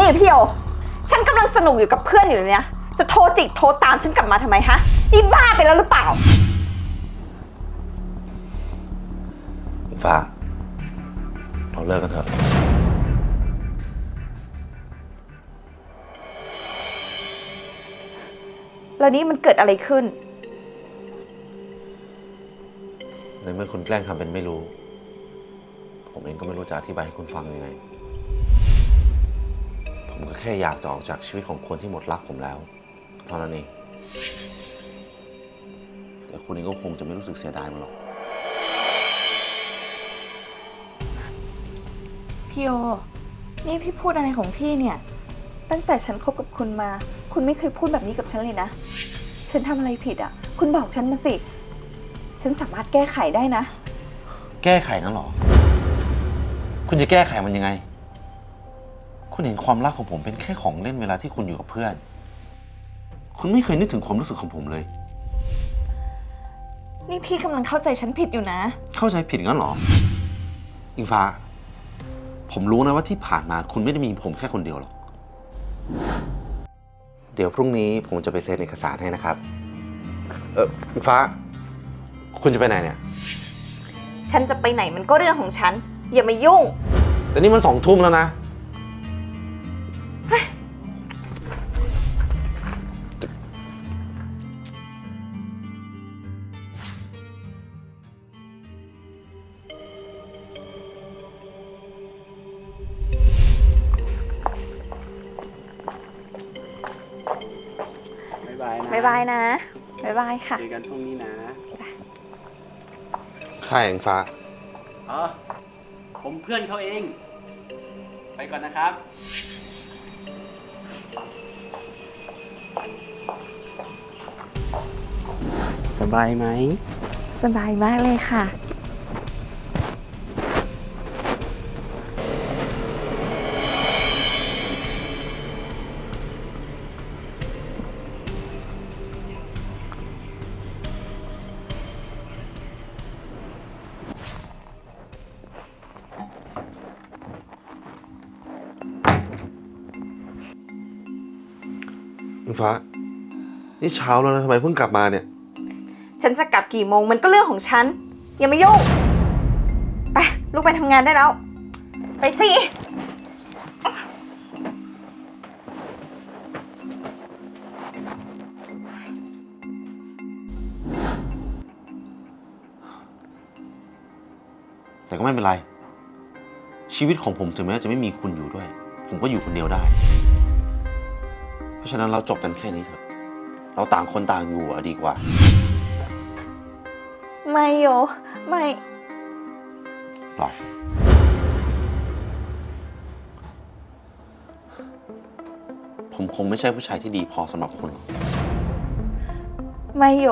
นี่พี่โอฉันกำลังสนุกอยู่กับเพื่อนอยู่เลยเนี่ย จะโทรจิกโทรตามฉันกลับมาทำไมฮะ นี่บ้าไปแล้วหรือเปล่า ฟ้าเราเลิกกันเถอะ แล้วนี่มันเกิดอะไรขึ้น ในเมื่อคุณแกล้งทำเป็นไม่รู้ ผมเองก็ไม่รู้จะอธิบายให้คุณฟังยังไง ผมก็แค่อยากจะออกจากชีวิตของคนที่หมดรักผมแล้วเท่านั้นเองแต่คุณเองก็คงจะไม่รู้สึกเสียดายมันหรอก พี่โอ นี่พี่พูดอะไรของพี่เนี่ย ตั้งแต่ฉันคบกับคุณมา คุณไม่เคยพูดแบบนี้กับฉันเลยนะ ฉันทำอะไรผิดอะ คุณบอกฉันมาสิ ฉันสามารถแก้ไขได้นะ แก้ไขนั้นหรอ คุณจะแก้ไขมันยังไง คุณเห็นความรักของผมเป็นแค่ของเล่นเวลาที่คุณอยู่กับเพื่อน คุณไม่เคยนึกถึงความรู้สึกของผมเลย นี่พี่กำลังเข้าใจฉันผิดอยู่นะ เข้าใจผิดงั้นเหรอ อิงฟ้า ผมรู้นะว่าที่ผ่านมาคุณไม่ได้มีผมแค่คนเดียวหรอก เดี๋ยวพรุ่งนี้ผมจะไปเซ็นเอกสารให้นะครับ เอออิงฟ้า คุณจะไปไหนเนี่ย ฉันจะไปไหนมันก็เรื่องของฉัน อย่ามายุ่ง แต่นี่มันสองทุ่มแล้วนะายบายนะบ๊ายบายนะบ๊ายบายค่ะ เจอกันพรุ่งนี้นะ ค่ายอิงฟ้า อ๋อ ผมเพื่อนเขาเอง ไปก่อนนะครับ สบายไหม สบายมากเลยค่ะ อิงฟ้า นี่เช้าแล้วนะทำไมเพิ่งกลับมาเนี่ย ฉันจะกลับกี่โมงมันก็เรื่องของฉัน อย่ามายุ่ง ไป ลูกไปทำงานได้แล้ว ไปสิ แต่ก็ไม่เป็นไร ชีวิตของผมถึงแม้จะไม่มีคุณอยู่ด้วย ผมก็อยู่คนเดียวได้ เพราะฉะนั้นเราจบกันแค่นี้เถอะ เราต่างคนต่างอยู่อะดีกว่า ไม่โยไม่ปล่อยผมคงไม่ใช่ผู้ชายที่ดีพอสำหรับคุณหรอกไม่โย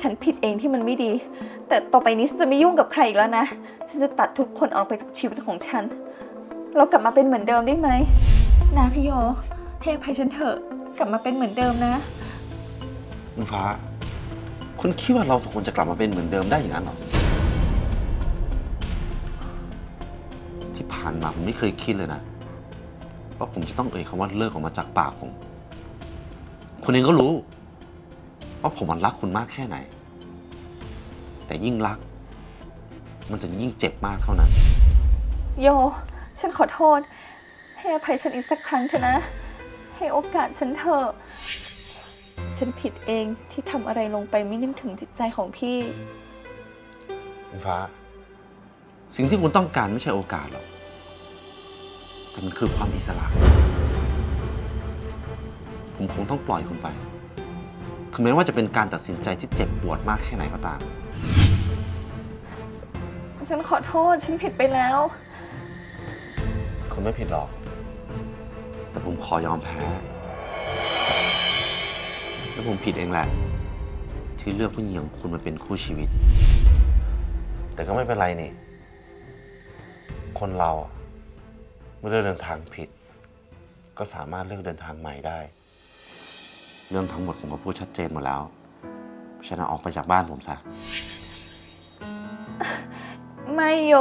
ฉันผิดเองที่มันไม่ดี แต่ต่อไปนี้ฉันจะไม่ยุ่งกับใครอีกแล้วนะ ฉันจะตัดทุกคนออกไปจากชีวิตของฉัน เรากลับมาเป็นเหมือนเดิมได้ไหมนะพี่โย ให้อภัยฉันเถอะกลับมาเป็นเหมือนเดิมนะอิงฟ้า คุณคิดว่าเราสองคนจะกลับมาเป็นเหมือนเดิมได้อย่างนั้นเหรอ ที่ผ่านมาผมไม่เคยคิดเลยนะว่าผมจะต้องเอ่ยคำว่าเลิกออกมาจากปากผม คุณเองก็รู้ ว่าผมมันรักคุณมากแค่ไหน แต่ยิ่งรัก มันจะยิ่งเจ็บมากเท่านั้น โย ฉันขอโทษ ให้อภัยฉันอีกสักครั้งเถอะนะ ให้โอกาสฉันเถอะ ฉันผิดเองที่ทำอะไรลงไปไม่นึกถึงจิตใจของพี่ อิงฟ้า สิ่งที่คุณต้องการไม่ใช่โอกาสหรอก แต่มันคือความอิสระ ผมคงต้องปล่อยคุณไป ถึงแม้ว่าจะเป็นการตัดสินใจที่เจ็บปวดมากแค่ไหนก็ตาม ฉันขอโทษ ฉันผิดไปแล้ว คุณไม่ผิดหรอกแต่ ผมขอยอมแพ้ แล้วผมผิดเองแหละ ที่เลือกผู้หญิงอย่างคุณมาเป็นคู่ชีวิต แต่ก็ไม่เป็นไรนี่ คนเราอะเมื่อเลือกเดินทางผิด ก็สามารถเลือกเดินทางใหม่ได้ เรื่องทั้งหมดผมก็พูดชัดเจนหมดแล้วเพราะฉะนั้นออกไปจากบ้านผมซะ ไม่โย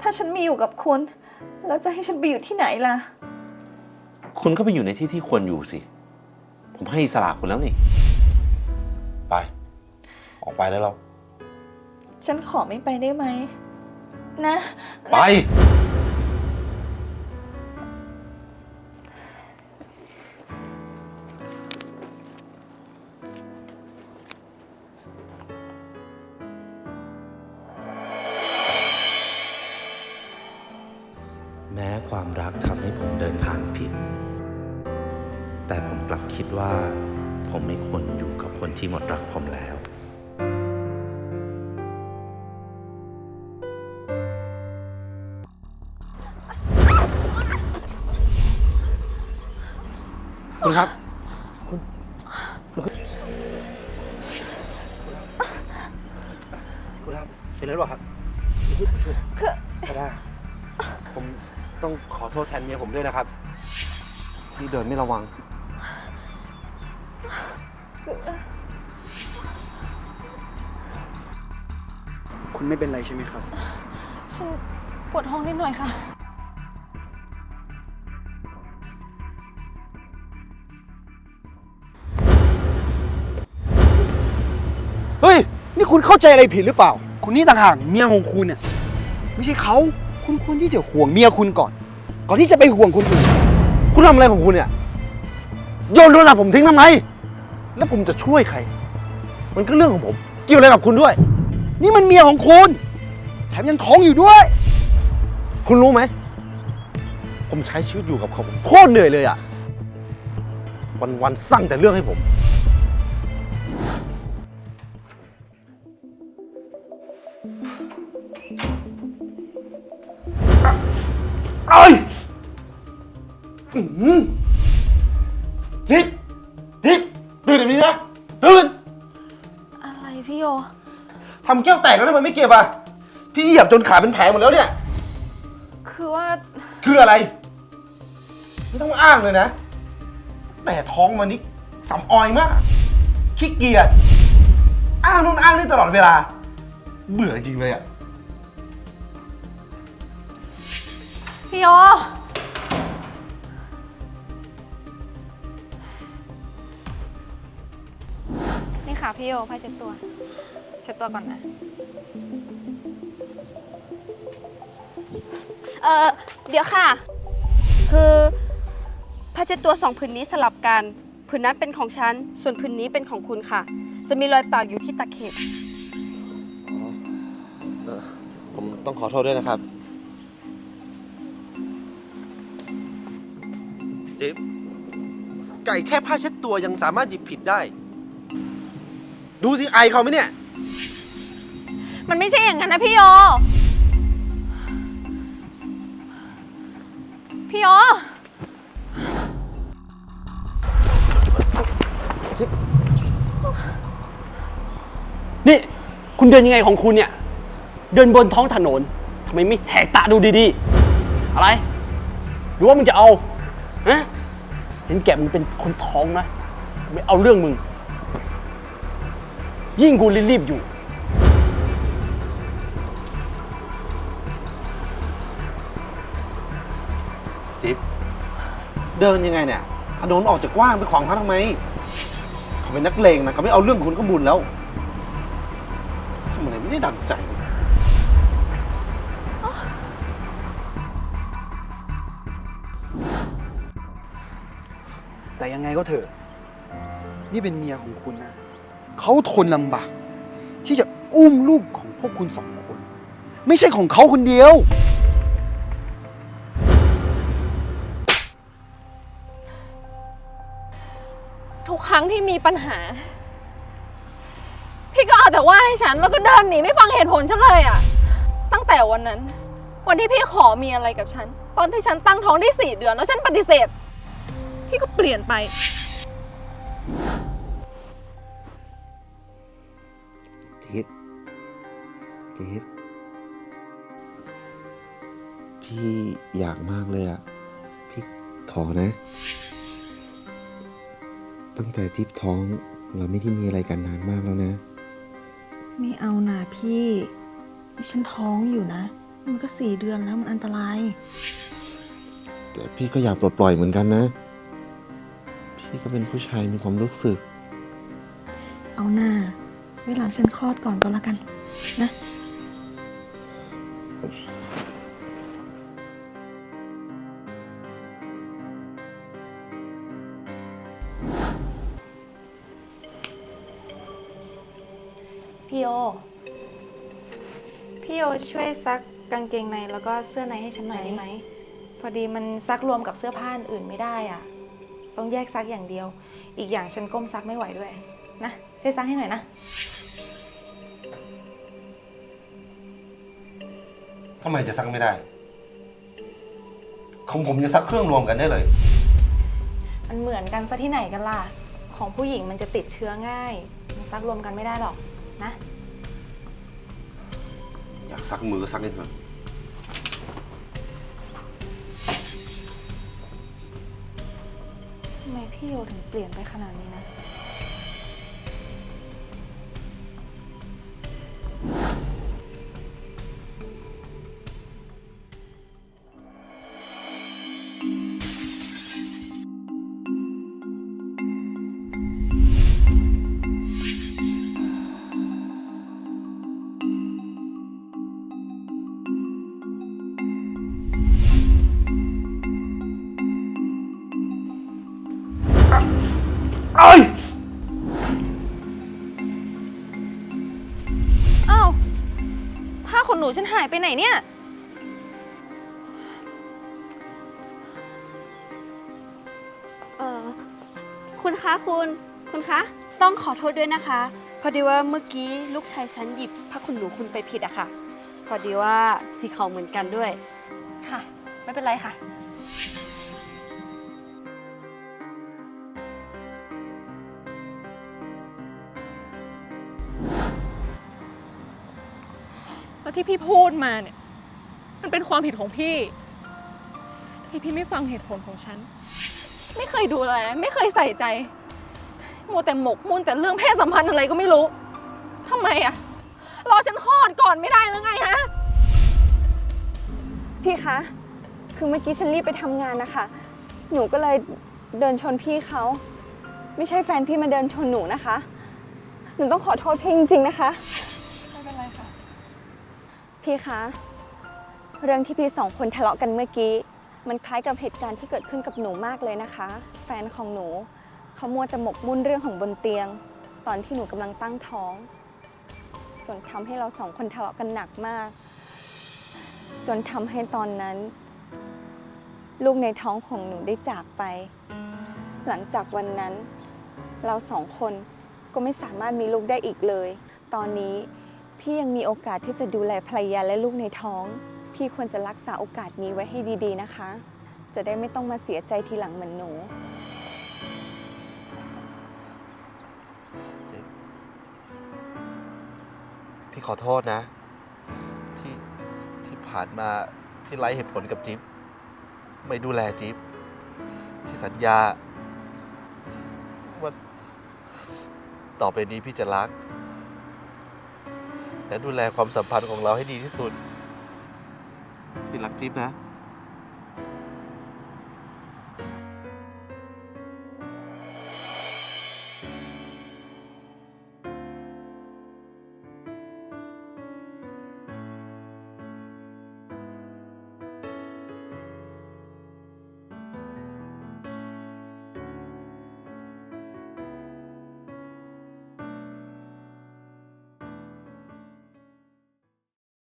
ถ้าฉันไม่อยู่กับคุณ แล้วจะให้ฉันไปอยู่ที่ไหนล่ะ คุณก็ไปอยู่ในที่ที่ควรอยู่สิ ผมให้อิสระคุณแล้วนี่ ไป ออกไปแล้วเรา ฉันขอไม่ไปได้ไหม นะไป แม้ความรักทำ คิดว่า ผมไม่ควรอยู่กับคนที่หมดรักผมแล้วคุณครับ คุณครับ เป็นอะไรหรอครับช่วยคือก็ได้ผมต้องขอโทษแทนเมียผมด้วยนะครับ ที่เดินไม่ระวัง คุณไม่เป็นไรใช่ไหมครับ ฉันปวดท้องนิดหน่อยค่ะ เฮ้ย นี่คุณเข้าใจอะไรผิดหรือเปล่า คุณนี่ต่างหากเมียของคุณเนี่ยไม่ใช่เขาคุณควรที่จะห่วงเมียคุณก่อน ก่อนที่จะไปห่วงคนอื่น คุณทำอะไรของคุณเนี่ย โยนโทรศัพท์ผมทิ้งทำไม แล้วผมจะช่วยใคร มันก็เรื่องของผม เกี่ยวอะไรกับคุณด้วย นี่มันเมียของคุณ แถมยังท้องอยู่ด้วย คุณรู้ไหม ผมใช้ชีวิตอยู่กับเขาผมโคตรเหนื่อยเลยอะวันๆสร้างแต่เรื่องให้ผม เอ้ยอื้อหือ ดี๋ยวนี้นะตื่นอะไรพี่โย ทำแก้วแตกแล้วทำไมไม่เก็บอะ พี่เหยียบจนขาเป็นแผลหมดแล้วเนี่ย คือว่า คืออะไร ไม่ต้องอ้างเลยนะ แต่ท้องมันนี่สำออยมาก ขี้เกียจ อ้างนู่นอ้างนี่ตลอดเวลา เบื่อจริงเลยอะ พี่โย ค่ะพี่โยผ้าเช็ดตัว เช็ดตัวก่อนนะ เออเดี๋ยวค่ะ คือผ้าเช็ดตัวสองผืนนี้สลับกันผืนนั้นเป็นของฉัน ส่วนผืนนี้เป็นของคุณค่ะ จะมีรอยปากอยู่ที่ตะเข็บผมต้องขอโทษด้วยนะครับ จิ๊บไก่แค่ผ้าเช็ดตัวยังสามารถหยิบผิดได้ ดูสิไอเขาไหมเนี่ย มันไม่ใช่อย่างนั้นนะพี่โย พี่โย นี่ คุณเดินยังไงของคุณเนี่ย เดินบนท้องถนนทำไมไม่แหกตาดูดีๆ อะไร หรือว่ามึงจะเอาฮะเห็นแก่มึงเป็นคนท้องนะไม่เอาเรื่องมึง ยิ่งกูรีบๆอยู่ จิ๊บเดินยังไงเนี่ยถนนออกจากกว้างไปขวางเขาทำไม เขาเป็นนักเลงนะเขาไม่เอาเรื่องคุณก็บุญแล้วทำอะไรไม่ได้ดังใจเลยแต่ยังไงก็เถอะ นี่เป็นเมียของคุณนะ เขาทนลำบาก ที่จะอุ้มลูกของพวกคุณสองคน ไม่ใช่ของเขาคนเดียว ทุกครั้งที่มีปัญหา พี่ก็เอาแต่ว่าให้ฉันแล้วก็เดินหนีไม่ฟังเหตุผลฉันเลยอะตั้งแต่วันนั้น วันที่พี่ขอมีอะไรกับฉัน ตอนที่ฉันตั้งท้องได้สี่เดือนแล้วฉันปฏิเสธ พี่ก็เปลี่ยนไป จิ๊บพี่อยากมากเลยอะพี่ขอนะ ตั้งแต่จิ๊บท้องเราไม่ได้มีอะไรกันนานมากแล้วนะ ไม่เอานะพี่นี่ฉันท้องอยู่นะ มันก็สี่เดือนแล้วมันอันตราย แต่พี่ก็อยากปลดปล่อยเหมือนกันนะพพี่ก็เป็นผู้ชายมีความรู้สึก เอาหน้าเวลาฉันคลอดก่อนก็แล้วกัน นะ พี่โยพี่โยช่วยซักกางเกงในแล้วก็เสื้อในให้ฉันหน่อยได้ไหม พอดีมันซักรวมกับเสื้อผ้าอื่นไม่ได้อะต้องแยกซักอย่างเดียว อีกอย่างฉันก้มซักไม่ไหวด้วย นะ ช่วยซักให้หน่อยนะ ทำไมจะซักไม่ได้ ของผมยังซักเครื่องรวมกันได้เลย มันเหมือนกันซะที่ไหนกันล่ะ ของผู้หญิงมันจะติดเชื้อง่าย มันซักรวมกันไม่ได้หรอกนะ อยากซักมือก็ซักเองเถอะทำไมพี่โยถึงเปลี่ยนไปขนาดนี้นะ อ้าวผ้าขนหนูฉันหายไปไหนเนี่ย เออคุณคะคุณคุณคะ ต้องขอโทษด้วยนะคะ พอดีว่าเมื่อกี้ลูกชายฉันหยิบผ้าขนหนูคุณไปผิดอะค่ะ พอดีว่าสีขาวเหมือนกันด้วย ค่ะ ไม่เป็นไรค่ะ แล้วที่พี่พูดมาเนี่ย มันเป็นความผิดของพี่ ที่พี่ไม่ฟังเหตุผลของฉัน ไม่เคยดูแลไม่เคยใส่ใจ มัวแต่หมกมุ่นแต่เรื่องเพศสัมพันธ์อะไรก็ไม่รู้ทำไมอะรอฉันคลอดก่อนไม่ได้หรือไงฮะ พี่คะ คือเมื่อกี้ฉันรีบไปทำงานนะคะ หนูก็เลยเดินชนพี่เขา ไม่ใช่แฟนพี่มาเดินชนหนูนะคะ หนูต้องขอโทษพี่จริงๆนะคะ ไม่เป็นไรค่ะ พี่คะ เรื่องที่พี่สองคนทะเลาะกันเมื่อกี้ มันคล้ายกับเหตุการณ์ที่เกิดขึ้นกับหนูมากเลยนะคะ แฟนของหนูเขามัวแต่หมกมุ่นเรื่องของบนเตียง ตอนที่หนูกำลังตั้งท้อง จนทำให้เราสองคนทะเลาะกันหนักมาก จนทำให้ตอนนั้น ลูกในท้องของหนูได้จากไป หลังจากวันนั้น เราสองคนก็ไม่สามารถมีลูกได้อีกเลย ตอนนี้ พี่ยังมีโอกาสที่จะดูแลภรรยาและลูกในท้อง พี่ควรจะรักษาโอกาสนี้ไว้ให้ดีๆนะคะ จะได้ไม่ต้องมาเสียใจทีหลังเหมือนหนู พี่ขอโทษนะ ที่ที่ผ่านมาพี่ไร้เหตุผลกับจิ๊บไม่ดูแลจิ๊บพี่สัญญา ว่า ต่อไปนี้พี่จะรัก และดูแลความสัมพันธ์ของเราให้ดีที่สุดพี่รักจิ๊บนะ